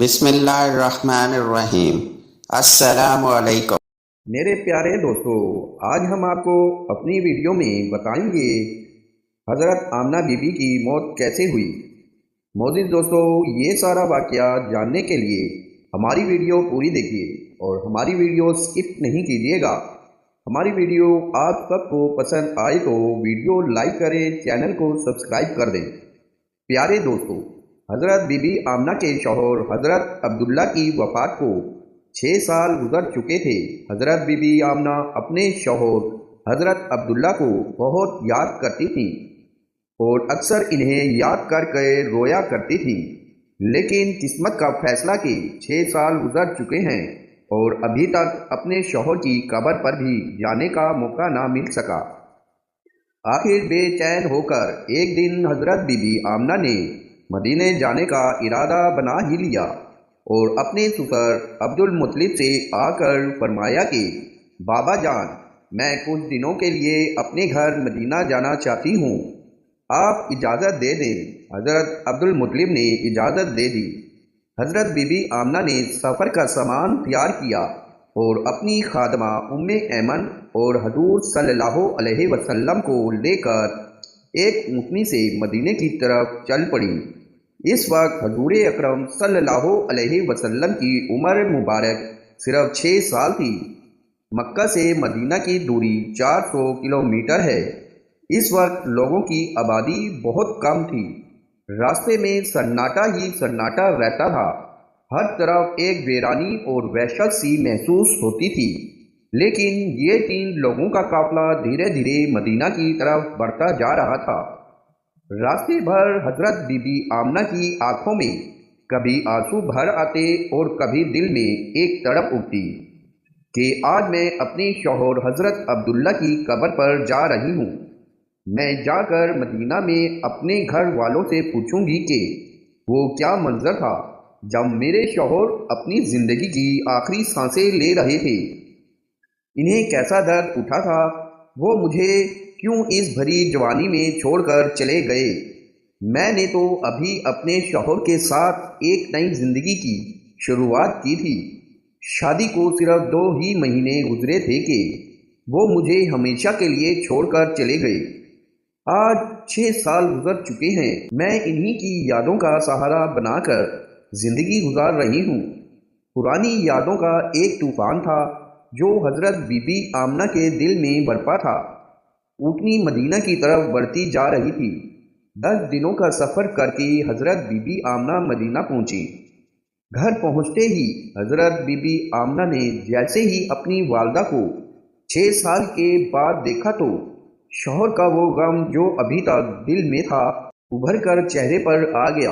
بسم اللہ الرحمن الرحیم۔ السلام علیکم۔ میرے پیارے دوستو، آج ہم آپ کو اپنی ویڈیو میں بتائیں گے حضرت آمنہ بی بی کی موت کیسے ہوئی۔ موجود دوستو، یہ سارا واقعہ جاننے کے لیے ہماری ویڈیو پوری دیکھیے اور ہماری ویڈیو سکپ نہیں کیجیے گا۔ ہماری ویڈیو آپ سب کو پسند آئے تو ویڈیو لائک کریں، چینل کو سبسکرائب کر دیں۔ پیارے دوستو حضرت بی بی آمنہ کے شوہر حضرت عبداللہ کی وفات کو چھ سال گزر چکے تھے۔ حضرت بی بی آمنہ اپنے شوہر حضرت عبداللہ کو بہت یاد کرتی تھیں اور اکثر انہیں یاد کر کے رویا کرتی تھیں۔ لیکن قسمت کا فیصلہ کہ چھ سال گزر چکے ہیں اور ابھی تک اپنے شوہر کی قبر پر بھی جانے کا موقع نہ مل سکا۔ آخر بے چین ہو کر ایک دن حضرت بی بی آمنہ نے مدینے جانے کا ارادہ بنا ہی لیا اور اپنے سکر عبد المطلب سے آ کر فرمایا کہ، بابا جان، میں کچھ دنوں کے لیے اپنے گھر مدینہ جانا چاہتی ہوں۔ آپ اجازت دے دیں۔ حضرت عبد المطلب نے اجازت دے دی۔ حضرت بی بی آمنہ نے سفر کا سامان تیار کیا اور اپنی خادمہ ام ایمن اور حضور صلی اللہ علیہ وسلم کو لے کر ایک اونٹنی سے مدینے کی طرف چل پڑی۔ اس وقت حضور اکرم صلی اللہ علیہ وسلم کی عمر مبارک صرف چھ سال تھی۔ مکہ سے مدینہ کی دوری چار سو کلو میٹر ہے۔ اس وقت لوگوں کی آبادی بہت کم تھی۔ راستے میں سناٹا ہی سناٹا رہتا تھا۔ ہر طرف ایک ویرانی اور وحشت سی محسوس ہوتی تھی۔ لیکن یہ تین لوگوں کا قافلہ دھیرے دھیرے مدینہ کی طرف بڑھتا جا رہا تھا۔ راستے بھر حضرت بی بی آمنہ کی آنکھوں میں کبھی آنسو بھر آتے اور کبھی دل میں ایک تڑپ اٹھتی کہ آج میں اپنی شوہر حضرت عبداللہ کی قبر پر جا رہی ہوں۔ میں جا کر مدینہ میں اپنے گھر والوں سے پوچھوں گی کہ وہ کیا منظر تھا جب میرے شوہر اپنی زندگی کی آخری سانسیں لے رہے تھے۔ انہیں کیسا درد اٹھا تھا وہ مجھے کیوں اس بھری جوانی میں چھوڑ کر چلے گئے؟ میں نے تو ابھی اپنے شوہر کے ساتھ ایک نئی زندگی کی شروعات کی تھی۔ شادی کو صرف دو ہی مہینے گزرے تھے کہ وہ مجھے ہمیشہ کے لیے چھوڑ کر چلے گئے۔ آج چھ سال گزر چکے ہیں۔ میں انہی کی یادوں کا سہارا بنا کر زندگی گزار رہی ہوں۔ پرانی یادوں کا ایک طوفان تھا جو حضرت بی بی آمنہ کے دل میں برپا تھا۔ اونٹنی مدینہ کی طرف بڑھتی جا رہی تھی۔ دس دنوں کا سفر کر کے حضرت بی بی آمنہ مدینہ پہنچی۔ گھر پہنچتے ہی حضرت بی بی آمنہ نے جیسے ہی اپنی والدہ کو چھ سال کے بعد دیکھا تو شوہر کا وہ غم جو ابھی تک دل میں تھا، ابھر کر چہرے پر آ گیا۔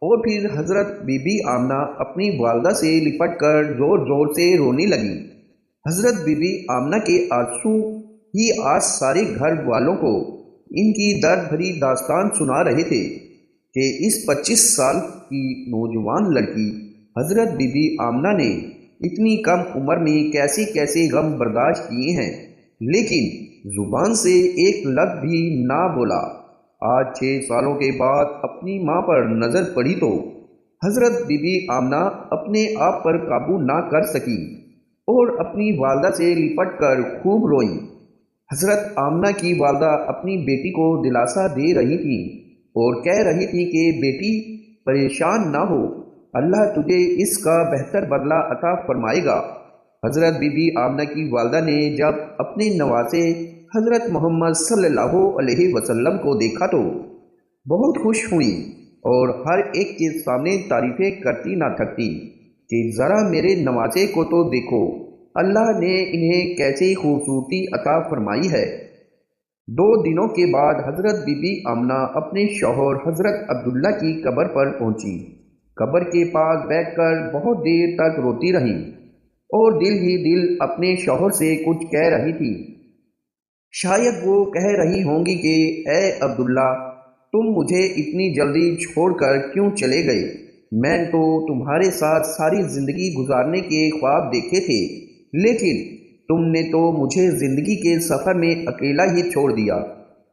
اور پھر حضرت بی بی آمنہ اپنی والدہ سے لپٹ کر زور زور سے رونے لگی۔ حضرت بی بی آمنہ کے آنسو ہی آج سارے گھر والوں کو ان کی درد بھری داستان سنا رہے تھے کہ اس پچیس سال کی نوجوان لڑکی حضرت بی بی آمنہ نے اتنی کم عمر میں کیسے کیسے غم برداشت کیے ہیں۔ لیکن زبان سے ایک لفظ بھی نہ بولا۔ آج چھ سالوں کے بعد اپنی ماں پر نظر پڑی تو حضرت بی بی آمنہ اپنے آپ پر قابو نہ کر سکی اور اپنی والدہ سے لپٹ کر خوب روئیں۔ حضرت آمنہ کی والدہ اپنی بیٹی کو دلاسا دے رہی تھی اور کہہ رہی تھی کہ بیٹی، پریشان نہ ہو، اللہ تجھے اس کا بہتر بدلہ عطا فرمائے گا۔ حضرت بی بی آمنہ کی والدہ نے جب اپنے نوازے حضرت محمد صلی اللہ علیہ وسلم کو دیکھا تو بہت خوش ہوئی اور ہر ایک کے سامنے تعریفیں کرتی نہ تھکتی کہ ذرا میرے نوازے کو تو دیکھو۔ اللہ نے انہیں کیسی خوبصورتی عطا فرمائی ہے۔ دو دنوں کے بعد حضرت بی بی آمنہ اپنے شوہر حضرت عبداللہ کی قبر پر پہنچی۔ قبر کے پاس بیٹھ کر بہت دیر تک روتی رہی اور دل ہی دل اپنے شوہر سے کچھ کہہ رہی تھی۔ شاید وہ کہہ رہی ہوں گی کہ، اے عبداللہ، تم مجھے اتنی جلدی چھوڑ کر کیوں چلے گئے؟ میں تو تمہارے ساتھ ساری زندگی گزارنے کے خواب دیکھے تھے۔ لیکن تم نے تو مجھے زندگی کے سفر میں اکیلا ہی چھوڑ دیا۔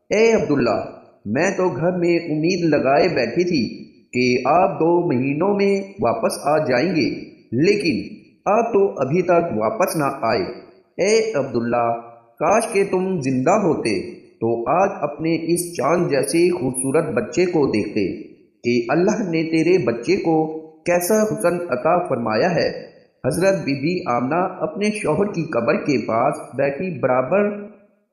اے عبداللہ، میں تو گھر میں امید لگائے بیٹھی تھی کہ آپ دو مہینوں میں واپس آ جائیں گے، لیکن آپ تو ابھی تک واپس نہ آئے۔ اے عبداللہ، کاش کہ تم زندہ ہوتے تو آج اپنے اس چاند جیسے خوبصورت بچے کو دیکھتے کہ اللہ نے تیرے بچے کو کیسا حسن عطا فرمایا ہے۔ حضرت بی بی آمنہ اپنے شوہر کی قبر کے پاس بیٹھی برابر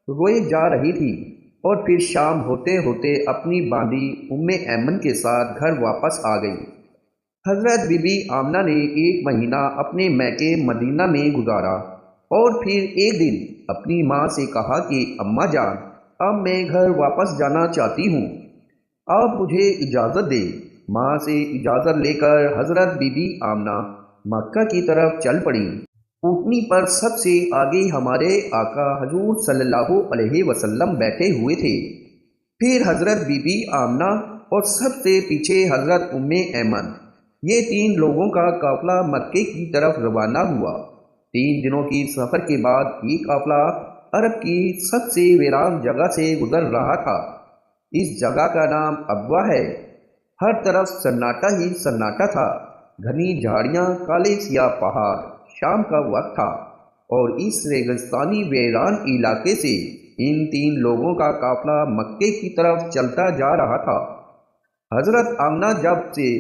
روئے جا رہی تھی اور پھر شام ہوتے ہوتے اپنی باندی ام ایمن کے ساتھ گھر واپس آ گئی۔ حضرت بی بی آمنہ نے ایک مہینہ اپنے میکے مدینہ میں گزارا اور پھر ایک دن اپنی ماں سے کہا کہ، اماں جان، اب میں گھر واپس جانا چاہتی ہوں۔ آپ مجھے اجازت دیں۔ ماں سے اجازت لے کر حضرت بی بی آمنہ مکہ کی طرف چل پڑی۔ اونٹنی پر سب سے آگے ہمارے آقا حضور صلی اللہ علیہ وسلم بیٹھے ہوئے تھے۔ پھر حضرت بی بی آمنہ اور سب سے پیچھے حضرت ام ایمن۔ یہ تین لوگوں کا قافلہ مکے کی طرف روانہ ہوا۔ تین دنوں کی سفر کے بعد یہ قافلہ عرب کی سب سے ویران جگہ سے گزر رہا تھا۔ اس جگہ کا نام ابوا ہے۔ ہر طرف سناٹا ہی سناٹا تھا۔ گھنی جھاڑیاں، کالے سیاہ پہاڑ، شام کا وقت تھا اور اس ریگستانی ویران علاقے سے ان تین لوگوں کا قافلہ مکے کی طرف چلتا جا رہا تھا۔ حضرت آمنہ جب سے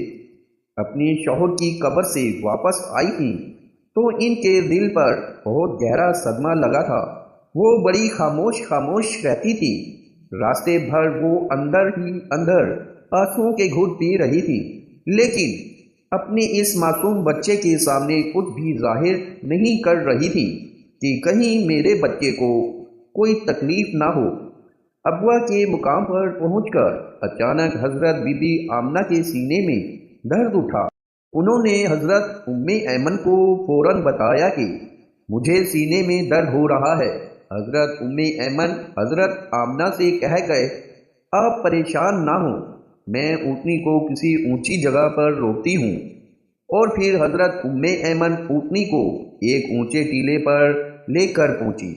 اپنی شوہر کی قبر سے واپس آئی تھی، تو ان کے دل پر بہت گہرا صدمہ لگا تھا۔ وہ بڑی خاموش خاموش رہتی تھی۔ راستے بھر وہ اندر ہی اندر آنسوں کے گھٹ پی رہی تھی۔ لیکن اپنے اس معصوم بچے کے سامنے کچھ بھی ظاہر نہیں کر رہی تھی کہ کہیں میرے بچے کو کوئی تکلیف نہ ہو۔ ابوا کے مقام پر پہنچ کر اچانک حضرت بی بی آمنہ کے سینے میں درد اٹھا۔ انہوں نے حضرت ام ایمن کو فوراً بتایا کہ مجھے سینے میں درد ہو رہا ہے۔ حضرت ام ایمن حضرت آمنہ سے کہہ گئے، آپ پریشان نہ ہوں۔ میں اونٹنی کو کسی اونچی جگہ پر روکتی ہوں۔ اور پھر حضرت ام ایمن اونٹنی کو ایک اونچے ٹیلے پر لے کر پہنچی۔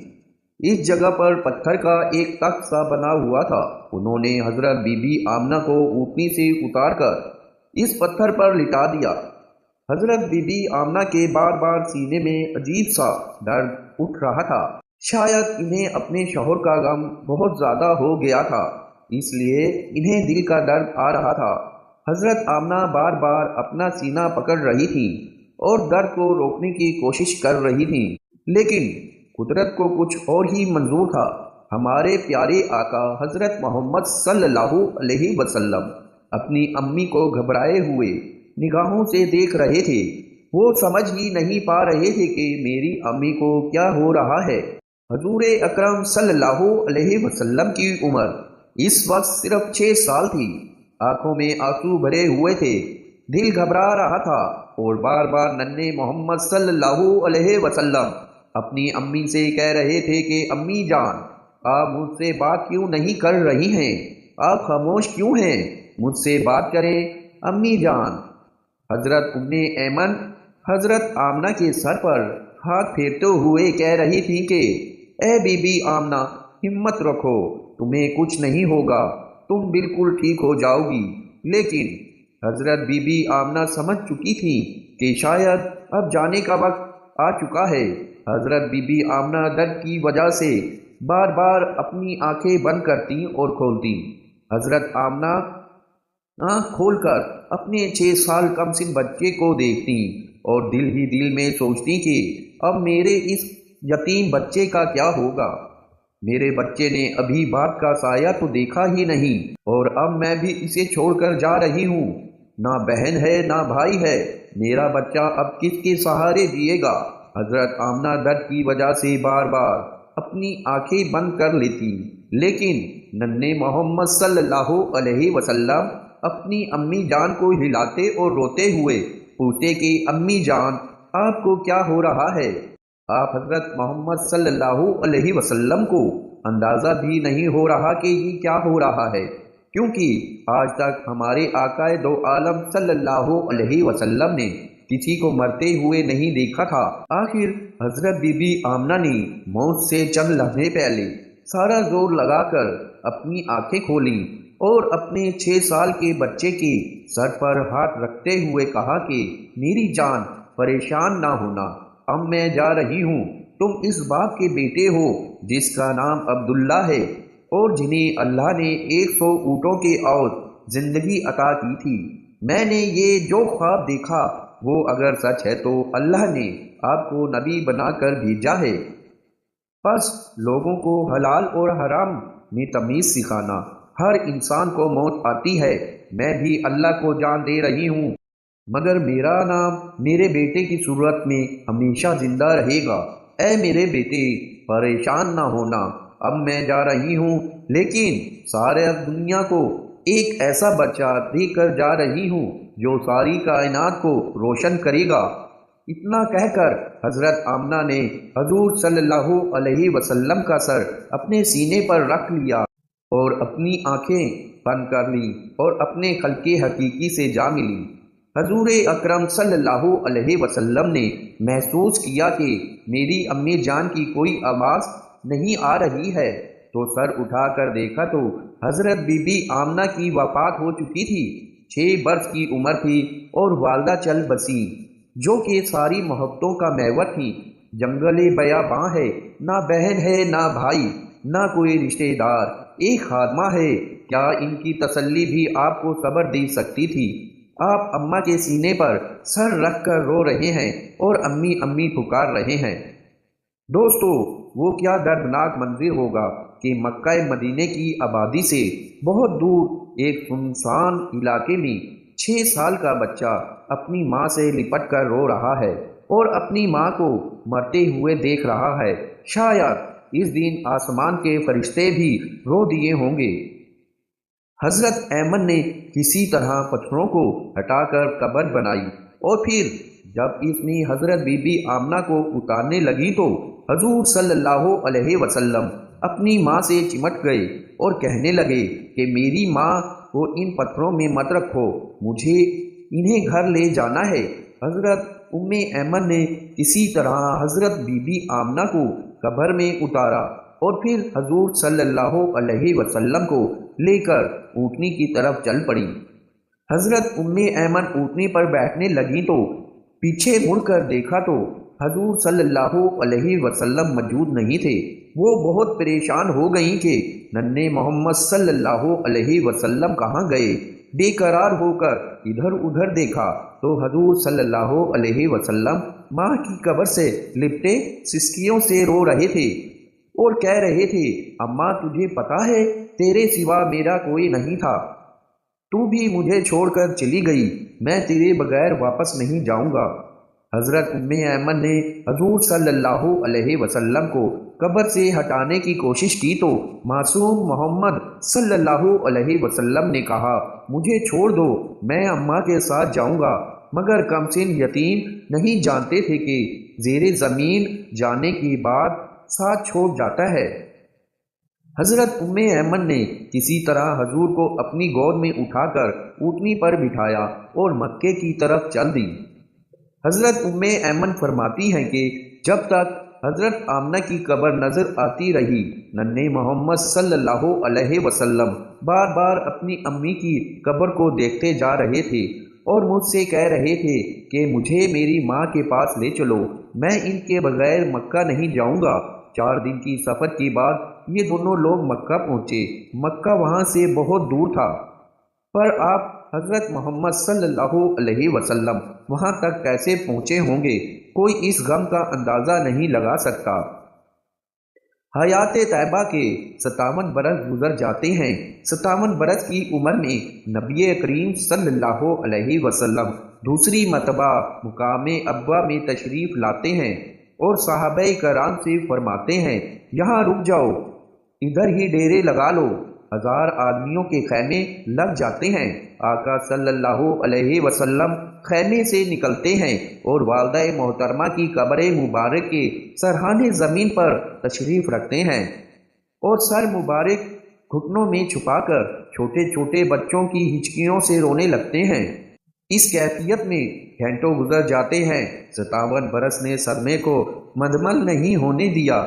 اس جگہ پر پتھر کا ایک تخت سا بنا ہوا تھا۔ انہوں نے حضرت بی بی آمنہ کو اونٹنی سے اتار کر اس پتھر پر لٹا دیا۔ حضرت بی بی آمنہ کے بار بار سینے میں عجیب سا درد اٹھ رہا تھا۔ شاید انہیں اپنے شوہر کا غم بہت زیادہ ہو گیا تھا۔ اس لیے انہیں دل کا درد آ رہا تھا۔ حضرت آمنہ بار بار اپنا سینہ پکڑ رہی تھی اور درد کو روکنے کی کوشش کر رہی تھی لیکن قدرت کو کچھ اور ہی منظور تھا۔ ہمارے پیارے آقا حضرت محمد صلی اللہ علیہ وسلم اپنی امی کو گھبرائے ہوئے نگاہوں سے دیکھ رہے تھے۔ وہ سمجھ ہی نہیں پا رہے تھے کہ میری امی کو کیا ہو رہا ہے۔ حضور اکرم صلی اللہ علیہ وسلم کی عمر اس وقت صرف چھ سال تھی۔ آنکھوں میں آنسو بھرے ہوئے تھے۔ دل گھبرا رہا تھا اور بار بار ننے محمد صلی اللہ علیہ وسلم اپنی امی سے کہہ رہے تھے کہ، امی جان، آپ مجھ سے بات کیوں نہیں کر رہی ہیں؟ آپ خاموش کیوں ہیں؟ مجھ سے بات کریں۔ امی جان، حضرت ام ایمن، حضرت آمنہ کے سر پر ہاتھ پھیرتے ہوئے کہہ رہی تھی کہ، اے بی بی آمنہ، ہمت رکھو۔ تمہیں کچھ نہیں ہوگا، تم بالکل ٹھیک ہو جاؤ گی۔ لیکن حضرت بی بی آمنہ سمجھ چکی تھی کہ شاید اب جانے کا وقت آ چکا ہے۔ حضرت بی بی آمنہ درد کی وجہ سے بار بار اپنی آنکھیں بند کرتی اور کھولتی حضرت آمنہ آنکھ کھول کر اپنے چھ سال کم سن بچے کو دیکھتی اور دل ہی دل میں سوچتی کہ اب میرے اس یتیم بچے کا کیا ہوگا۔ میرے بچے نے ابھی باپ کا سایہ تو دیکھا ہی نہیں، اور اب میں بھی اسے چھوڑ کر جا رہی ہوں۔ نہ بہن ہے، نہ بھائی ہے، میرا بچہ اب کس کے سہارے جیے گا؟ حضرت آمنہ درد کی وجہ سے بار بار اپنی آنکھیں بند کر لیتی۔ لیکن ننے محمد صلی اللہ علیہ وسلم اپنی امی جان کو ہلاتے اور روتے ہوئے پوچھتے کہ، امی جان، آپ کو کیا ہو رہا ہے؟ آپ حضرت محمد صلی اللہ علیہ وسلم کو اندازہ بھی نہیں ہو رہا کہ یہ کیا ہو رہا ہے، کیونکہ آج تک ہمارے آقا دو عالم صلی اللہ علیہ وسلم نے کسی کو مرتے ہوئے نہیں دیکھا تھا۔ آخر حضرت بی بی آمنہ نے موت سے چند لمحے پہلے سارا زور لگا کر اپنی آنکھیں کھولی اور اپنے چھ سال کے بچے کے سر پر ہاتھ رکھتے ہوئے کہا کہ، میری جان پریشان نہ ہونا۔ اب میں جا رہی ہوں۔ تم اس باپ کے بیٹے ہو جس کا نام عبداللہ ہے اور جنہیں اللہ نے ایک سو اونٹوں کے اور زندگی عطا کی تھی۔ میں نے یہ جو خواب دیکھا، وہ اگر سچ ہے تو اللہ نے آپ کو نبی بنا کر بھیجا ہے۔ بس لوگوں کو حلال اور حرام میں تمیز سکھانا۔ ہر انسان کو موت آتی ہے۔ میں بھی اللہ کو جان دے رہی ہوں۔ مگر میرا نام میرے بیٹے کی صورت میں ہمیشہ زندہ رہے گا۔ اے میرے بیٹے، پریشان نہ ہونا۔ اب میں جا رہی ہوں، لیکن سارے دنیا کو ایک ایسا بچہ دے کر جا رہی ہوں جو ساری کائنات کو روشن کرے گا۔ اتنا کہہ کر حضرت آمنہ نے حضور صلی اللہ علیہ وسلم کا سر اپنے سینے پر رکھ لیا اور اپنی آنکھیں بند کر لی اور اپنے خلقے حقیقی سے جا ملی۔ حضور اکرم صلی اللہ علیہ وسلم نے محسوس کیا کہ میری امی جان کی کوئی آواز نہیں آ رہی ہے۔ تو سر اٹھا کر دیکھا تو حضرت بی بی آمنہ کی وفات ہو چکی تھی۔ چھ برس کی عمر تھی اور والدہ چل بسی۔ جو کہ ساری محبتوں کا میوت تھی۔ جنگل بیا باں ہے۔ نہ بہن ہے، نہ بھائی، نہ کوئی رشتہ دار۔ ایک خادمہ ہے۔ کیا ان کی تسلی بھی آپ کو صبر دے سکتی تھی؟ آپ اماں کے سینے پر سر رکھ کر رو رہے ہیں اور امی امی پکار رہے ہیں۔ دوستو، وہ کیا دردناک منظر ہوگا کہ مکہ مدینے کی آبادی سے بہت دور ایک سنسان علاقے میں چھ سال کا بچہ اپنی ماں سے لپٹ کر رو رہا ہے اور اپنی ماں کو مرتے ہوئے دیکھ رہا ہے۔ شاید اس دن آسمان کے فرشتے بھی رو دیے ہوں گے۔ حضرت ایمن نے کسی طرح پتھروں کو ہٹا کر قبر بنائی اور پھر جب اس نے حضرت بی بی آمنہ کو اتارنے لگی تو حضور صلی اللہ علیہ وسلم اپنی ماں سے چمٹ گئے اور کہنے لگے کہ میری ماں کو ان پتھروں میں مت رکھو، مجھے انہیں گھر لے جانا ہے۔ حضرت ام ایمن نے کسی طرح حضرت بی بی آمنہ کو قبر میں اتارا۔ اور پھر حضور صلی اللہ علیہ وسلم کو لے کر اونٹنی کی طرف چل پڑی۔ حضرت ام ایمن اونٹنی پر بیٹھنے لگی تو پیچھے مڑ کر دیکھا تو حضور صلی اللہ علیہ وسلم موجود نہیں تھے۔ وہ بہت پریشان ہو گئیں کہ ننے محمد صلی اللہ علیہ وسلم کہاں گئے۔ بے قرار ہو کر ادھر ادھر دیکھا تو حضور صلی اللہ علیہ وسلم ماں کی قبر سے لپٹے سسکیوں سے رو رہے تھے۔ اور کہہ رہے تھے، اماں، تجھے پتا ہے، تیرے سوا میرا کوئی نہیں تھا۔ تو بھی مجھے چھوڑ کر چلی گئی، میں تیرے بغیر واپس نہیں جاؤں گا۔ حضرت ام ایمن نے حضور صلی اللہ علیہ وسلم کو قبر سے ہٹانے کی کوشش کی تو معصوم محمد صلی اللہ علیہ وسلم نے کہا، مجھے چھوڑ دو، میں اماں کے ساتھ جاؤں گا۔ مگر کم سن یتیم نہیں جانتے تھے کہ زیر زمین جانے کی بعد ساتھ چھوڑ جاتا ہے۔ حضرت ام ایمن نے کسی طرح حضور کو اپنی گود میں اٹھا کر اوٹنی پر بٹھایا اور مکے کی طرف چل دی۔ حضرت ام ایمن فرماتی ہیں کہ جب تک حضرت آمنہ کی قبر نظر آتی رہی ننے محمد صلی اللہ علیہ وسلم بار بار اپنی امی کی قبر کو دیکھتے جا رہے تھے اور مجھ سے کہہ رہے تھے کہ مجھے میری ماں کے پاس لے چلو، میں ان کے بغیر مکہ نہیں جاؤں گا۔ چار دن کی سفر کے بعد یہ دونوں لوگ مکہ پہنچے۔ مکہ وہاں سے بہت دور تھا۔ پر آپ حضرت محمد صلی اللہ علیہ وسلم وہاں تک کیسے پہنچے ہوں گے؟ کوئی اس غم کا اندازہ نہیں لگا سکتا۔ حیات طیبہ کے ستاون برس گزر جاتے ہیں۔ ستاون برس کی عمر میں نبی کریم صلی اللہ علیہ وسلم دوسری مرتبہ مقام ابا میں تشریف لاتے ہیں۔ اور صحابہ کرام سے فرماتے ہیں، یہاں رک جاؤ، ادھر ہی ڈیرے لگا لو۔ ہزار آدمیوں کے خیمے لگ جاتے ہیں۔ آقا صلی اللہ علیہ وسلم خیمے سے نکلتے ہیں اور والدہ محترمہ کی قبر مبارک کے سرحانے زمین پر تشریف رکھتے ہیں۔ اور سر مبارک گھٹنوں میں چھپا کر چھوٹے چھوٹے بچوں کی ہچکیوں سے رونے لگتے ہیں۔ اس کیفیت میں گھنٹوں گزر جاتے ہیں۔ ستاون برس نے سرمے کو مدمل نہیں ہونے دیا۔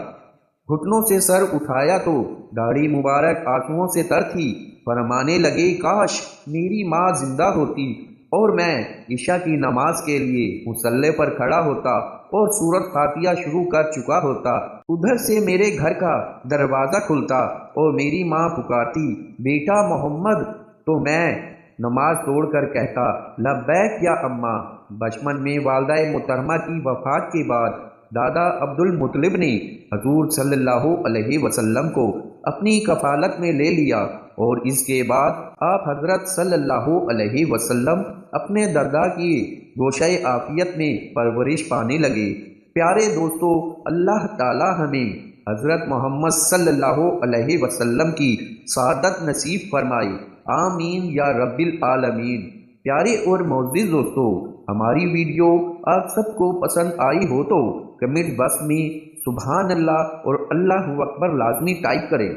گھٹنوں سے سر اٹھایا تو داڑھی مبارک آنکھوں سے تر تھی۔ فرمانے لگے، کاش میری ماں زندہ ہوتی اور میں عشاء کی نماز کے لیے مسلح پر کھڑا ہوتا اور سورت فاتحہ شروع کر چکا ہوتا۔ ادھر سے میرے گھر کا دروازہ کھلتا اور میری ماں پکارتی، بیٹا محمد، تو میں نماز توڑ کر کہتا، لبیک یا اماں، بچپن میں والدہ محترمہ کی وفات کے بعد دادا عبد المطلب نے حضور صلی اللہ علیہ وسلم کو اپنی کفالت میں لے لیا اور اس کے بعد آپ حضرت صلی اللہ علیہ وسلم اپنے دادا کی گوشۂ عافیت میں پرورش پانے لگے۔ پیارے دوستو، اللہ تعالی ہمیں حضرت محمد صلی اللہ علیہ وسلم کی سعادت نصیب فرمائی آمین یا رب العالمین۔ پیارے اور معزز دوستو، ہماری ویڈیو آپ سب کو پسند آئی ہو تو کمنٹ بس میں سبحان اللہ اور اللہ اکبر لازمی ٹائپ کریں۔